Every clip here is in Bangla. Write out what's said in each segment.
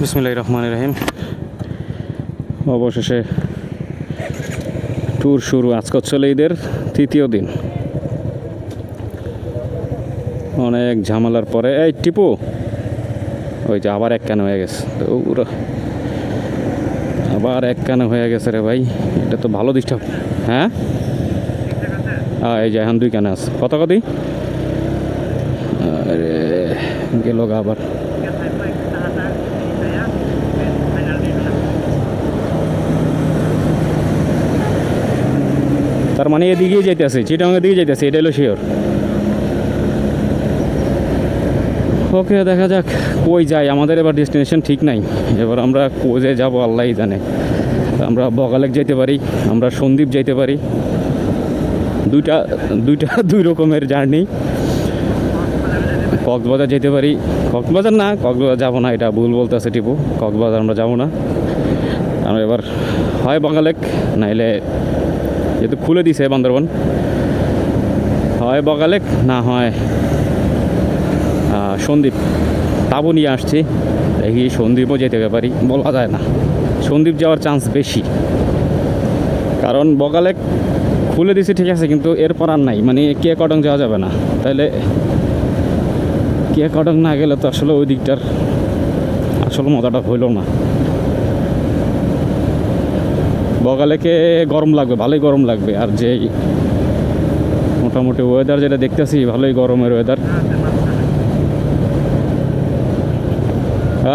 বিসমুল্লাহ রহমান রহিম। অবশেষে ট্যুর শুরু আজকে চলে ঈদের তৃতীয় দিন। অনেক ঝামেলার পরে, এই টিপু, ওই যে আবার এক কানে হয়ে গেছে। দৌড়। আবার এক কানে হয়ে গেছে রে ভাই, এটা তো ভালো ডিস্টার্ব হ্যাঁ? হ্যাঁ এই যে এখন দুই কানে আছে। কত কদি? আরে, গেল আবার। তার মানে এদিকেই যাইতেছে চিটাঙ্গের দিকে যাইতেছে এটা হলো শিওর ওকে দেখা যাক কই যাই আমাদের এবার ডেস্টিনেশন ঠিক নাই। এবার আমরা কোজে যাব আল্লাহই জানে। আমরা বগালেক যাইতে পারি, আমরা সন্দীপ যাইতে পারি। দুইটা দুইটা, দুই রকমের জার্নি। কক্সবাজার যেতে পারি। কক্সবাজার না, কক্সবাজার যাব না, এটা ভুল বলতেছে টিপু। কক্সবাজার আমরা যাব না। আমরা এবার হয় বগালেক, নাইলে যেহেতু খুলে দিছে বান্দরবন। হয় বগালেক, না হয় সন্দীপ তাবু নিয়ে আসছি। দেখি সন্দীপও যেতে পারি, বলা যায় না। সন্দীপ যাওয়ার চান্স বেশি। কারণ বগালেক খুলে দিছে ঠিক আছে, কিন্তু এরপর আর নাই। মানে কে কটং যাওয়া যাবে না। তাহলে কে কটং না গেলে তো আসলে ওই দিকটার আসলে মজাটা হইল না। বগালেকে গরম লাগবে, ভালোই গরম লাগবে। আর যে মোটামুটি ওয়েদার যেটা দেখতেছি, ভালোই গরমের ওয়েদার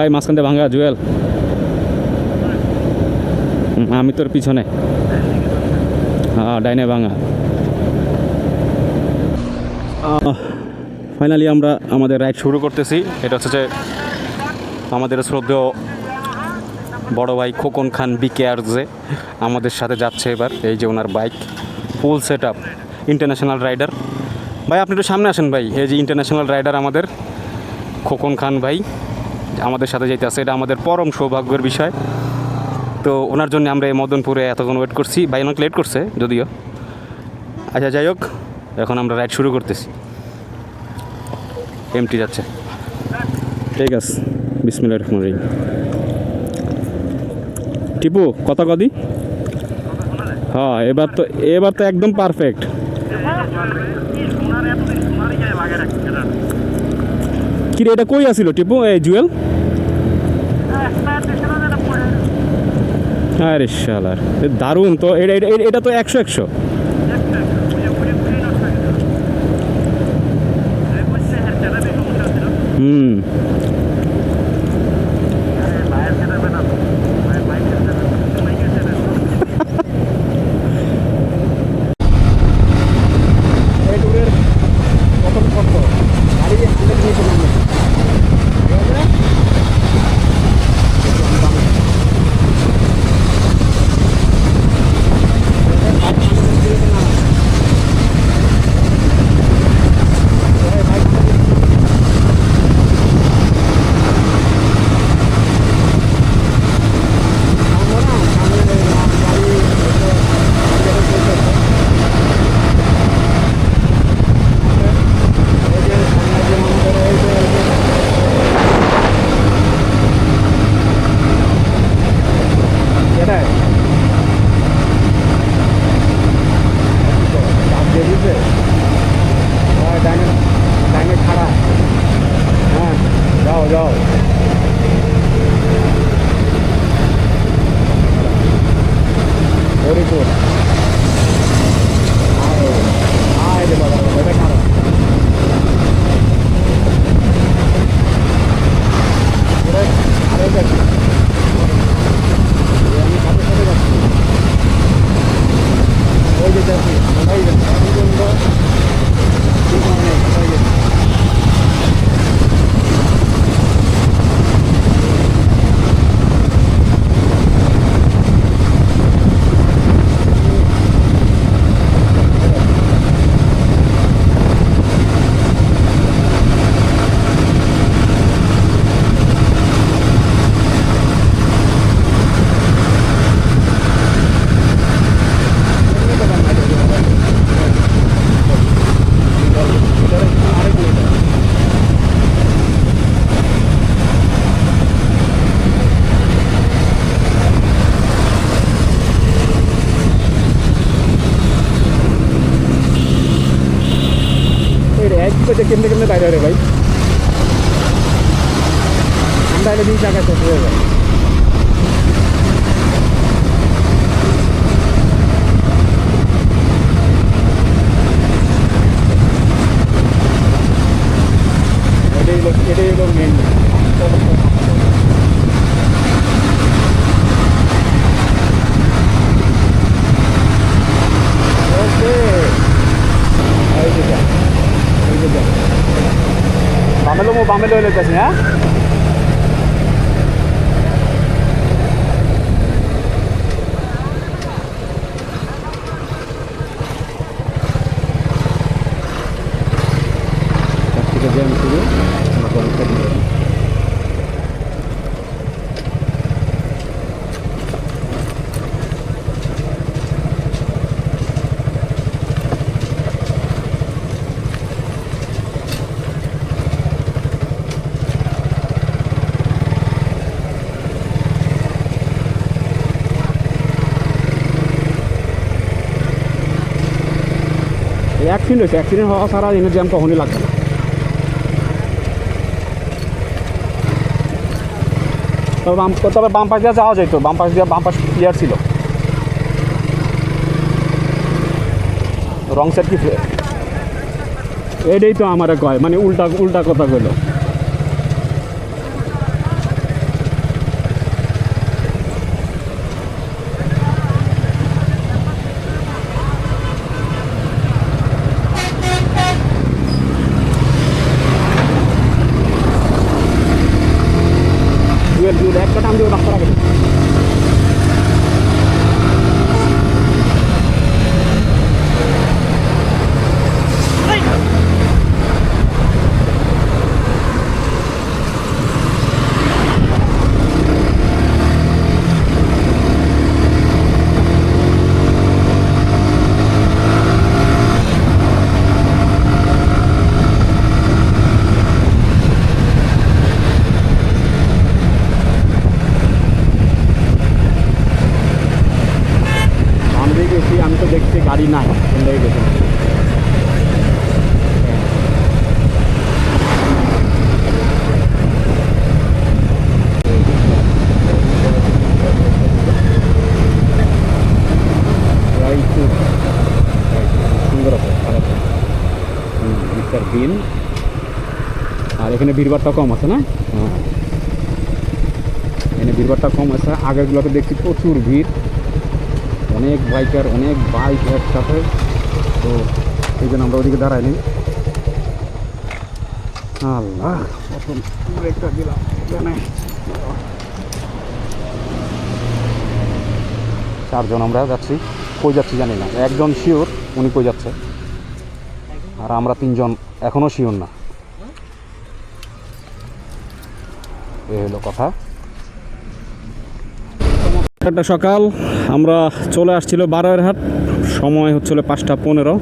এই মাঝখান দিয়ে ভাঙ্গা জুয়েল। আমি তোর পিছনে। হ্যাঁ ডাইনে ভাঙা। ফাইনালি আমরা আমাদের রাইড শুরু করতেছি। এটা হচ্ছে যে আমাদের শ্রদ্ধেয় বড় ভাই খোকন খান বিকেআরজে আমাদের সাথে যাচ্ছে এবার, এই যে ওনার bike full set up international rider ভাই, আপনি একটু সামনে আসেন ভাই, এই যে ইন্টারন্যাশনাল রাইডার আমাদের, খোকন খান ভাই আমাদের সাথে যেতে আছে এটা আমাদের পরম সৌভাগ্যের বিষয়। তো ওনার জন্য আমরা এই মদনপুরে এতক্ষণ ওয়েট করছি। ভাই, অনেক লেট করছে যদিও। আচ্ছা যাই হোক, এখন আমরা রাইড শুরু করতেছি। এমটি যাচ্ছে। ঠিক আছে, বিসমিল্লাহির রহমানির রহিম। টিপু কত কদি? হ্যাঁ এবার তো এবার তো একদম পারফেক্ট কিরে, এটা কই আসিল টিপু? এই জুয়েল? আরে শালার দারুণ তো এটা- এটা তো একশো একশো। হুম। কেমনে কেমনে বাইরে রে ভাই আমরা এলে বিশ টাকা শেষ হয়ে যায় এটাই হলো এটাই হলো মেন ওকে এই যে যা এই যে যা বামেলো হলে যাচ্ছি হ্যাঁ? থেকে জ্যাম শুরু আমরা পরীক্ষা দিতে অ্যাক্সিডেন্ট হয়েছে অ্যাক্সিডেন্ট হওয়া ছাড়া এনে জ্যাম কখনই লাগবে না। তবে বাম তবে বাম পাশ দিয়ে যাওয়া যেত, বাম পাশ দিয়ে বাম পাশ ক্লিয়ার ছিল। রং সাইড কি এটাই তো আমার কয় মানে উল্টা উল্টা কথা কইলো দুয়ের দুয়ের একটা টান দিয়ে রাখতে লাগে আমি দিয়ে গেছি আমি তো দেখছি গাড়ি নাই কোন দিকে গেছি Right to- right to. সুন্দর আছে ভালো আছে মিস্টার বিন আর এখানে ভিড়ভাড়টা কম আছে না? হ্যাঁ। এখানে ভিড়ভাড়টা কম আছে। আগেরগুলোতে দেখছি প্রচুর ভিড়। অনেক বাইকার, অনেক বাইক একসাথে। তো এই জন্য আমরা ওদিকে দাঁড়াইনি। আল্লাহ চারজন আমরা যাচ্ছি। কই যাচ্ছি জানি না। একজন শিওর, উনি কই যাচ্ছে? আর আমরা তিনজন এখনও শিওর না। এই হলো কথা। একটা সকাল আমরা চলে আসছিল বারোয়ের হাট সময় হচ্ছিল পাঁচটা পনেরো।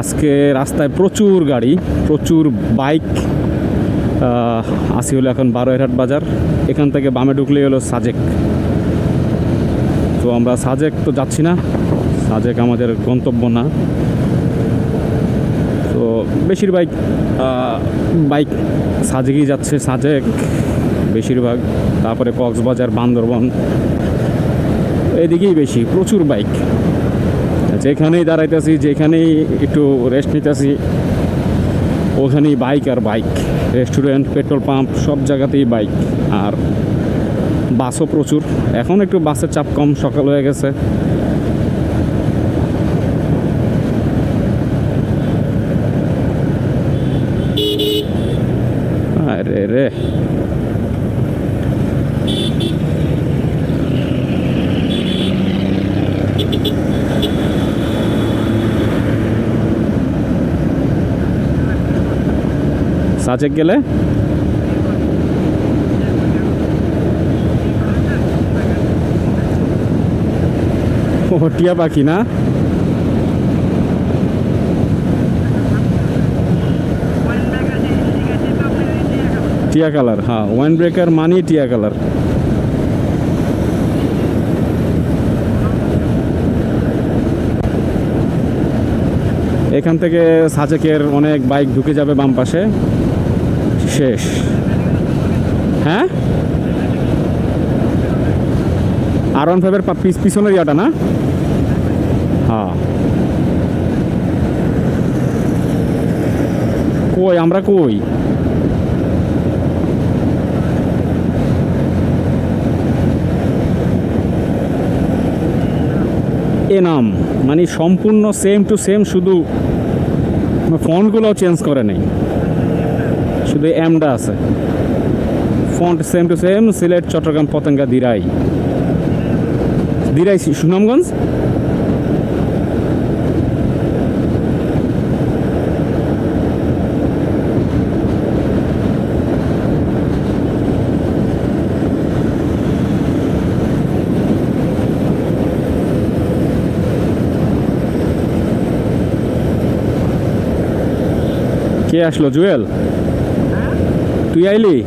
আজকে রাস্তায় প্রচুর গাড়ি প্রচুর বাইক। আসি হলো এখন বারোয়ের হাট বাজার। এখান থেকে বামে ঢুকলেই হলো সাজেক। তো আমরা সাজেক তো যাচ্ছি না। সাজেক আমাদের গন্তব্য না। তো বেশিরভাগ আহ, বাইক সাজেকই যাচ্ছে সাজেক। বেশিরভাগ। তারপরে কক্সবাজার, বান্দরবন, এদিকেই বেশি, প্রচুর বাইক। যেখানেই দাঁড়াইতেছি, যেখানেই একটু রেস্ট নিতেছি, ওখানেই বাইক আর বাইক। রেস্টুরেন্ট, পেট্রোল পাম্প, সব জায়গাতেই বাইক। আর বাসও প্রচুর। এখন একটু বাসের চাপ কম, সকাল হয়ে গেছে। আরে রে। সাজেক গেলে টিয়া পাখি না? টিয়া কালার হ্যাঁ ওয়াইন ব্রেকার মানি টিয়া কালার। এখান থেকে সাজেকের অনেক বাইক ঢুকে যাবে বাম পাশে। শেষ। হ্যাঁ? আর ওয়ান ফাইভের পিস পিছনের ইয়াটা না? হ্যাঁ। কই, আমরা কই? এ নাম। মানে সম্পূর্ণ সেম টু সেম শুধু ফন্টগুলো চেঞ্জ করে নেই। শুধু এমটা আছে। Font same to same Sylhet Chittagong Patenga Derai Derai Sunamganj কে আসলো, জুয়েল? তুই আইলি?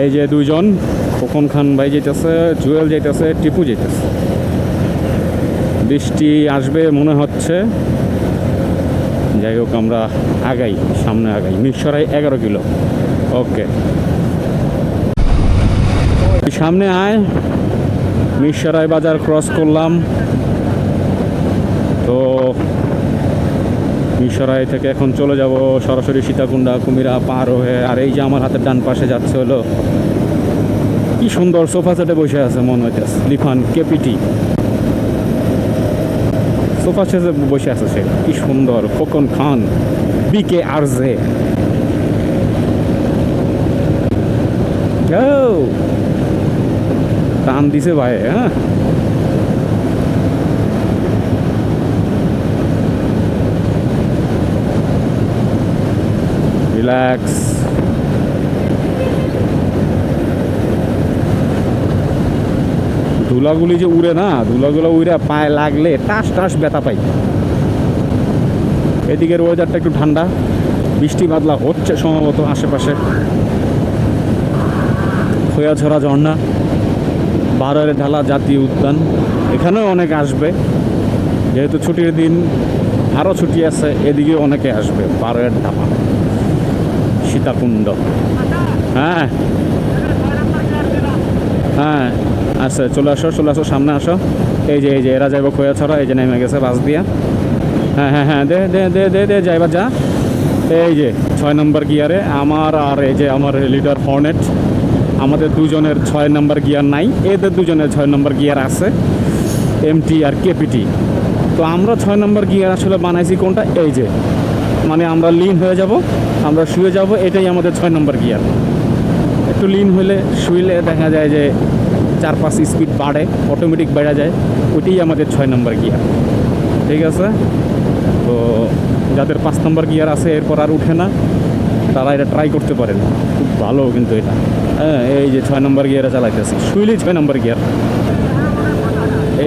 এই যে দুজন খোকন খান ভাই যেতেছে জুয়েল যেতেছে টিপু যেতেছে বৃষ্টি আসবে মনে হচ্ছে। যাই হোক, আমরা আগাই, সামনে আগাই। মিরসরাই এগারো কিলো। ওকে। সামনে আয়। মিরসরাই বাজার ক্রস করলাম। তো মিরসরাই থেকে এখন চলে যাব সরাসরি সীতাকুণ্ডা, কুমিরা পার হয়ে। আর এই যে আমার হাতের ডান পাশে যাচ্ছে হলো, কি সুন্দর সোফা সেটে বসে আছে মনে হইতেছে। লিফান, কেপিটি। সোফা সেটে বসে আছে সে। কি সুন্দর, খোকন খান বিকে আর জে টান দিছে ভাই হ্যাঁ? রিল্যাক্স ধুলাগুলি যে উড়ে না, ধুলাগুলো উড়ে পায়ে লাগলে টাস টাস ব্যথা পাই। এদিকের ওয়েদারটা একটু ঠান্ডা, বৃষ্টি বাদলা হচ্ছে সম্ভবত আশেপাশে। খোয়াছড়া ঝর্ণা, বারোয়ের ঢালা জাতীয় উদ্যান, এখানেও অনেক আসবে। যেহেতু ছুটির দিন, আরও ছুটি আছে এদিকে অনেকে আসবে, বারোয়ের ঢালা, সীতাকুণ্ড। হ্যাঁ হ্যাঁ আচ্ছা চলে আসো চলে আসো, সামনে আসো। এই যে এই যে, এরা যাইব খোয়াছড়া এই যে নেমে গেছে বাস দিয়া। হ্যাঁ হ্যাঁ হ্যাঁ দে দে দে দে দে যাইবার যা। এই যে, ছয় নম্বর গিয়ারে, আমার আর এই যে আমার লিডার হর্নেট, আমাদের দুজনের ছয় নম্বর গিয়ার নাই, এদের দুজনের ছয় নম্বর গিয়ার আছে, এমটি আর কেপিটি। তো আমরা ছয় নম্বর গিয়ার আসলে বানাইছি কোনটা? এই যে মানে আমরা লিন হয়ে যাব, আমরা শুয়ে যাব, এটাই আমাদের ছয় নম্বর গিয়ার। একটু লিন হলে শুইলে দেখা যায় যে চার পাঁচ স্পিড বাড়ে অটোমেটিক বেড়া যায়, ওইটাই আমাদের ছয় নম্বর গিয়ার ঠিক আছে? তো যাদের পাঁচ নম্বর গিয়ার আছে, এরপর আর উঠে না, তারা এটা ট্রাই করতে পারেন খুব ভালো কিন্তু এটা। হ্যাঁ এই যে ছয় নম্বর গিয়ারে চালাইতেছি। শুইলেই ছয় নম্বর গিয়ার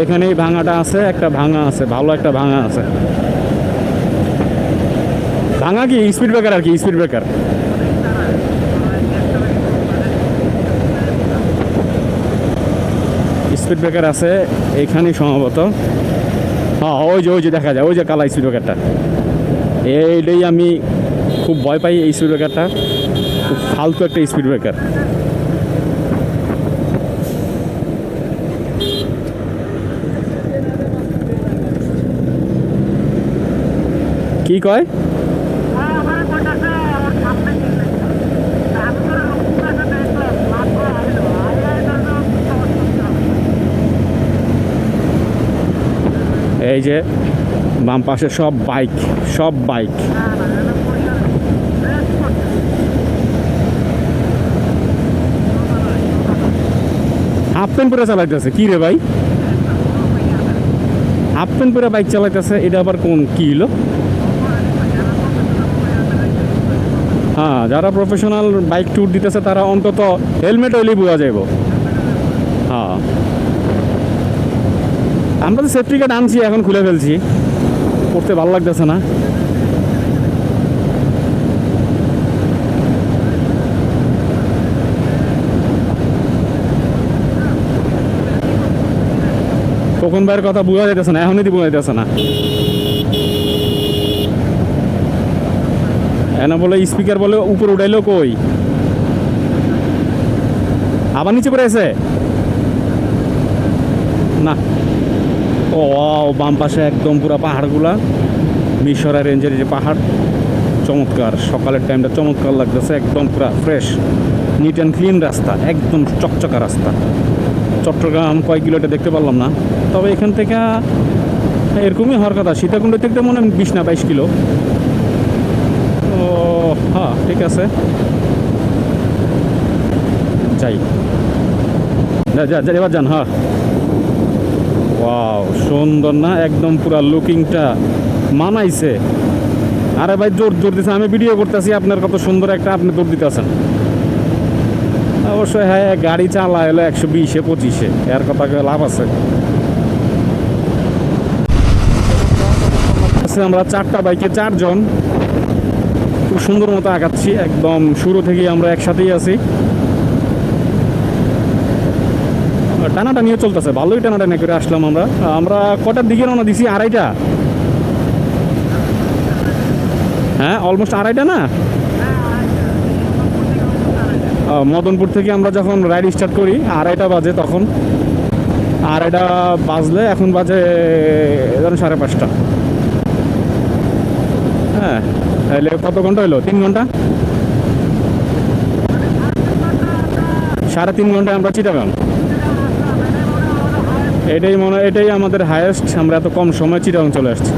এখানেই ভাঙাটা আছে, একটা ভাঙা আছে, ভালো একটা ভাঙা আছে। ভাঙা কি? স্পিড ব্রেকার আর কি স্পিড ব্রেকার স্পিড ব্রেকার আছে এইখানেই সম্ভবত। হ্যাঁ ওই যে ওই যে দেখা যায়, ওই যে কালা স্পিড ব্রেকারটা এইটাই আমি খুব ভয় পাই এই স্পিড ব্রেকারটা খুব ফালতু একটা স্পিড ব্রেকার কি কয়? এই যে বাম পাশে সব বাইক সব বাইক। হাফ প্যান্ট পরে চালাইতেছে। কি রে ভাই? হাফ প্যান্ট পরে বাইক চালাইতেছে, এটা আবার কোন, কি হলো হ্যাঁ যারা প্রফেশনাল বাইক ট্যুর দিতেছে, তারা অন্তত হেলমেট হইলেই বোঝা যাইব। হ্যাঁ। আমরা তো সেফটি কার্ড আনছি, এখন খুলে ফেলছি। পড়তে ভালো লাগতেছে না। তখন ভাইয়ের কথা বোঝা যাইতেছে না, এখনই বোঝা যাইতেছে না। এনা বলে স্পিকার বলে, উপর উঠাইলো কই? আবার নিচে পড়ে আছে? না। ও বাম পাশে একদম পুরো পাহাড়গুলা। মিশরা রেঞ্জের যে পাহাড়, চমৎকার। সকালের টাইমটা চমৎকার লাগতেছে, একদম পুরো ফ্রেশ নিট অ্যান্ড ক্লিন রাস্তা, একদম চকচকা রাস্তা। চট্টগ্রাম কয় কিলোটা দেখতে পারলাম না, তবে এখান থেকে এরকমই হওয়ার কথা। সীতাকুণ্ড থেকে মনে হয় বিশ না বাইশ কিলো। ও হ্যাঁ ঠিক আছে। যাই। যা যা, এবার যান হ্যাঁ। ওয়াও সুন্দর না? একদম পুরা লুকিংটা মানাইছে। আরে ভাই, জোর জোর দিছে। আমি ভিডিও করতেছি, আপনার কত সুন্দর একটা আপনি দৌড় দিতেছেন। অবশ্যই হ্যাঁ গাড়ি চালা এলো একশো বিশে, পঁচিশে। এর কথা লাভ আছে। আছে আমরা চারটা বাইকে চারজন। খুব সুন্দর মতো আগাচ্ছি। একদম শুরু থেকেই আমরা একসাথেই আছি। টানাটানিও চলতেছে, ভালোই টানাটানি করে আসলাম আমরা। আমরা কটার দিকে রওনা দিছি? আড়াইটা। হ্যাঁ অলমোস্ট আড়াইটা না? মদনপুর থেকে আমরা যখন রাইড স্টার্ট করি, আড়াইটা বাজে তখন। আড়াইটা বাজলে এখন বাজে, ধরুন সাড়ে পাঁচটা। হ্যাঁ তাহলে কত ঘণ্টা হলো তিন ঘণ্টা? সাড়ে তিন ঘন্টায় আমরা চিটাগাং এটাই মনে এটাই আমাদের হায়েস্ট আমরা এত কম সময় চিটাগাং চলে আসছি।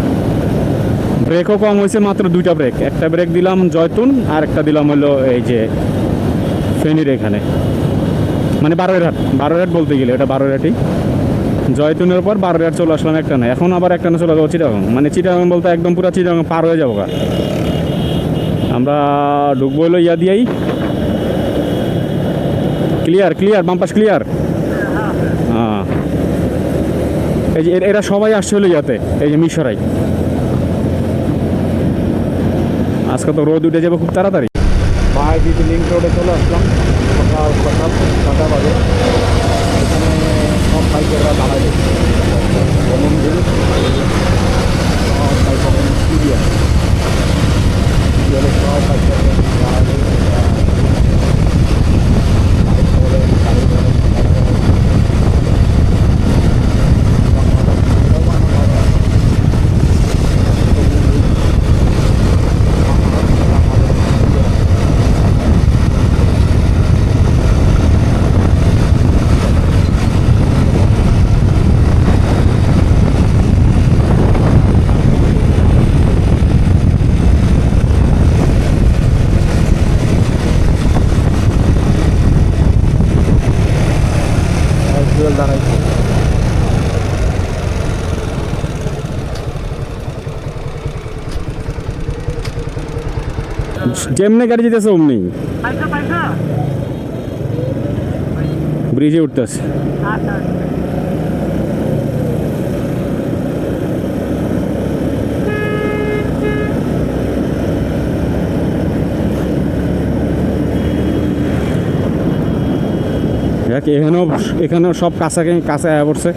ব্রেকও কম হয়েছে, মাত্র দুইটা ব্রেক একটা ব্রেক দিলাম জয়তুন, আর একটা দিলাম হলো এই যে ফেনীর এখানে। মানে বারোয়ারহাট বারোয়ারহাট বলতে গেলে এটা বারোয়ারহাটই জয়তুনের পর বারো বারোয়ারহাট চলে আসলাম একটা না। এখন আবার একটা না চলে যাব চিটাগাং। মানে চিটাগাং বলতে একদম পুরো চিটাগাং পার হয়ে যাব। আমরা ঢুকবো হলো ইয়া দিয়েই। ক্লিয়ার ক্লিয়ার বাম্পাস ক্লিয়ার হ্যাঁ এই যে এরা- সবাই আসছে হলো ইয়াতে, এই যে মিশরাই। আজকে তো রোদ উঠে যাবে খুব তাড়াতাড়ি। বাই দিদি লিঙ্ক রোডে চলে আসলাম। সকাল সকাল ছটা বাজে। এখানে সব বাইকেরা দাঁড়ায় মন্দির সব বাইক সব যেমনি গাড়ি যেতেছে অমনি। ব্রিজে উঠতেছে। দেখ এখানেও এখানেও সব কাছে আয়া পড়ছে।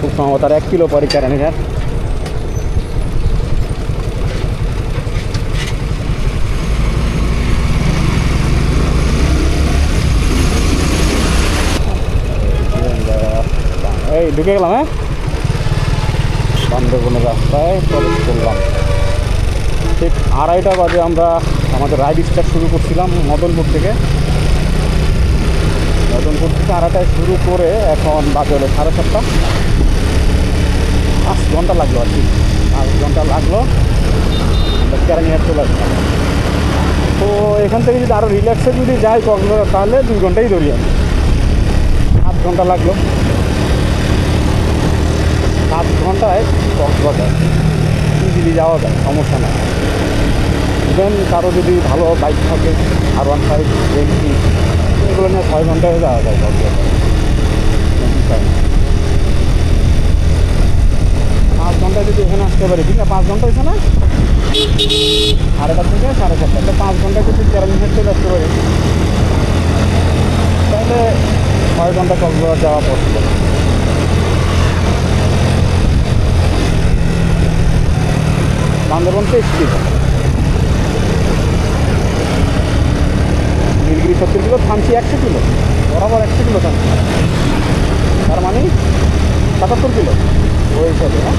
খুব সম্ভবত এক কিলো পরে কারেন্ট হ্যাঁ এই, ঢুকে গেলাম হ্যাঁ? বান্দরবনের রাস্তায় প্রবেশ করলাম। ঠিক আড়াইটা বাজে আমরা আমাদের রাইড স্টার্ট শুরু করছিলাম মদনপুর থেকে। মদনপুর থেকে আড়াইটায় শুরু করে এখন বাজে হলো সাড়ে সাতটা। পাঁচ ঘণ্টা লাগল আর কি। পাঁচ ঘণ্টা লাগল। আমরা ক্যারানিয়ার চলে আসলাম। তো এখান থেকে যদি আরও রিল্যাক্সে যদি যাই কক্সবাজার তাহলে দুই ঘন্টাই ধরি আমি। আট ঘণ্টা লাগল। সাত ঘন্টায় কক্সবাজার ইজিলি যাওয়া যায় সমস্যা নেই। ইভেন কারও যদি ভালো বাইক থাকে আর ওয়ান ফাইভ টোয়েন্টি এগুলো নিয়ে ছয় ঘন্টায় যাওয়া যায়। কক্সবাজার পাঁচ ঘন্টায় যদি এখানে আসতে পারি, ঠিক না পাঁচ ঘণ্টা হয়েছে না থেকে সাড়ে চারটা তাহলে পাঁচ ঘন্টায় যদি মিনিট চলে আসতে পারি তাহলে ছয় ঘণ্টা কক্সবাজার যাওয়া পসিবল বান্দরবন তেইশ কিলো নীলগিরি সত্তর কিলো, থানচি একশো কিলো, বরাবর একশো কিলো থানচি। তার মানে সাতাত্তর কিলো। ওই হিসাবে হ্যাঁ?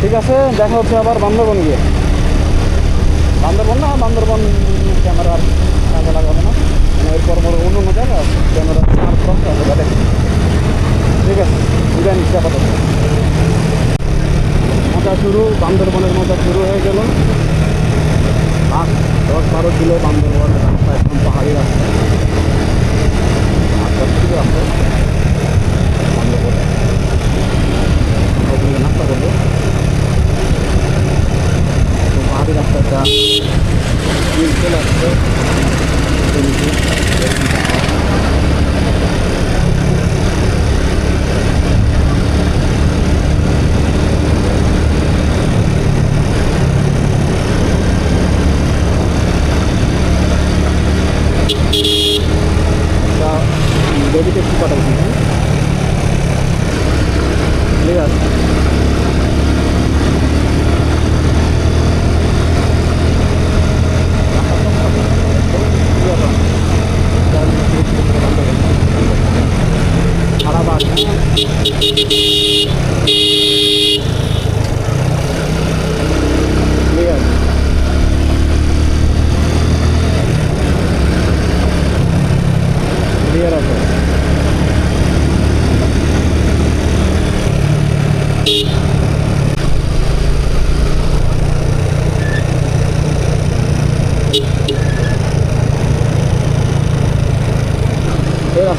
ঠিক আছে, দেখা হচ্ছে আবার বান্দরবন গিয়ে। বান্দরবন না, বান্দরবন ক্যামেরার কাজে লাগাবে না। মানে এরপর বড় অন্য অন্য জায়গা ক্যামেরা ঠিক আছে, বিদায় নিচ্ছি আপাতত। মজা শুরু, বান্দরবনের মজা শুরু হয়ে গেল। আট দশ বারো কিলো বান্দরবন রাস্তা একদম পাহাড়ি রাস্তা। আর দশ কিলো আছে বান্দরবনে। নাস্তা করব। পাহাড়ি রাস্তাটা চলে আসছে একটা বেবি ট্যাক্সি পাঠাইছি হ্যাঁ ঠিক আছে সারা বাস ঠিক আছে ক্লিয়ার আছে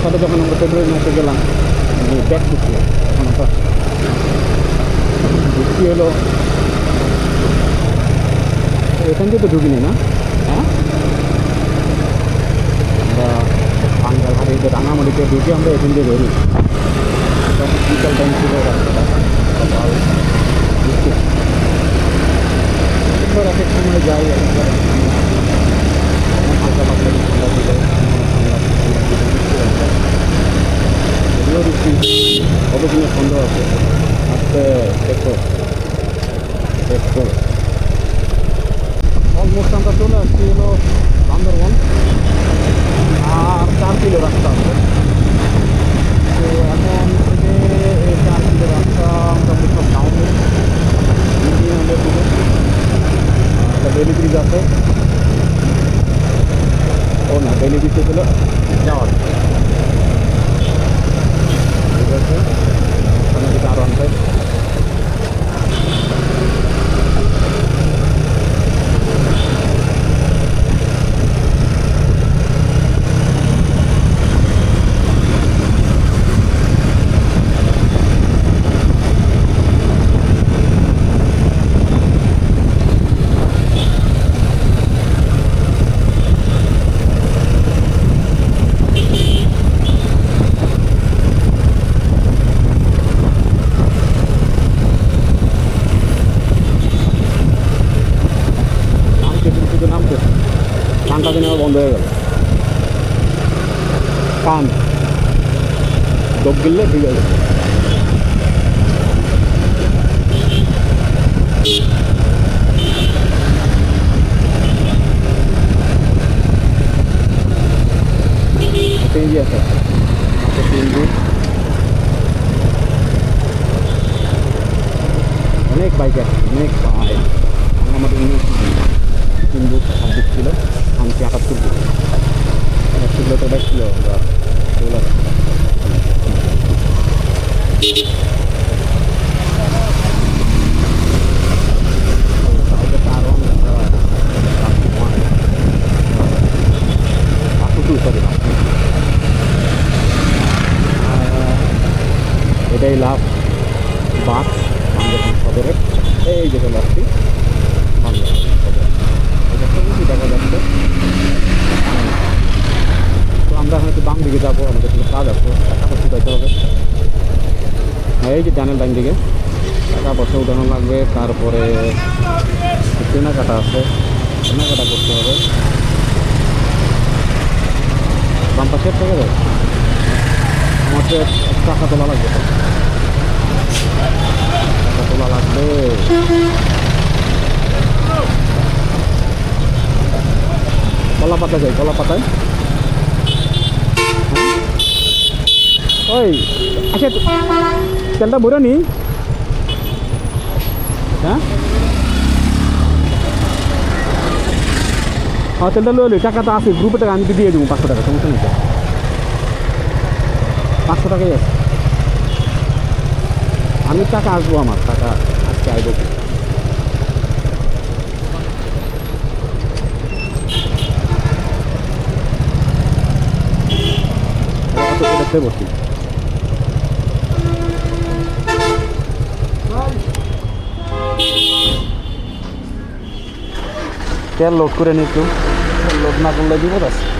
এই যখন আমরা ফেব্রুয়ারি মাসে গেলাম ব্যাক ঢুকছিল তখন আমরা ঢুকছি হলো? এখান থেকে তো ঢুকিনি না? হ্যাঁ? আমরা বাঙ্গালহাটে যে রাঙামাটিতে ঢুকে আমরা এখান দিয়ে বেরি তখন বিকাল টাইম ছিল রাস্তাটা ঢুকছি একবার এক সময় যাই একবার হালকা পাতলা যদিও বৃষ্টি সন্দেহ আছে? আজকে দেখো। দেখো। অলমোস্ট আমরা চলে আসছি হলো বান্দরবন আর চার কিলো রাস্তা আছে। তো এখন থেকে এই চার কিলো রাস্তা মোটামুটি সব দিকে একটা ডেলি ব্রিজ আছে। ও না ডেলি ব্রিজে ছিল যাওয়ার ঠিক আছে ওখানে থেকে Gılla gılla. কলা পাতা যাই কলা পাতায় ওই আচ্ছা তেলটা ভরে নি। হ্যাঁ? হ্যাঁ তেলটা লই টাকা তো আছে গ্রুপে টাকা আমি দিয়ে দেবো, পাঁচশো টাকা, সমস্যা নেই। পাঁচশো টাকাই আছে। আমি টাকা আসব আমার, টাকা আজকে আসব দেখতে বসি। তেল লোড করে নি একটু। লোড না করলে বিপদ আছে।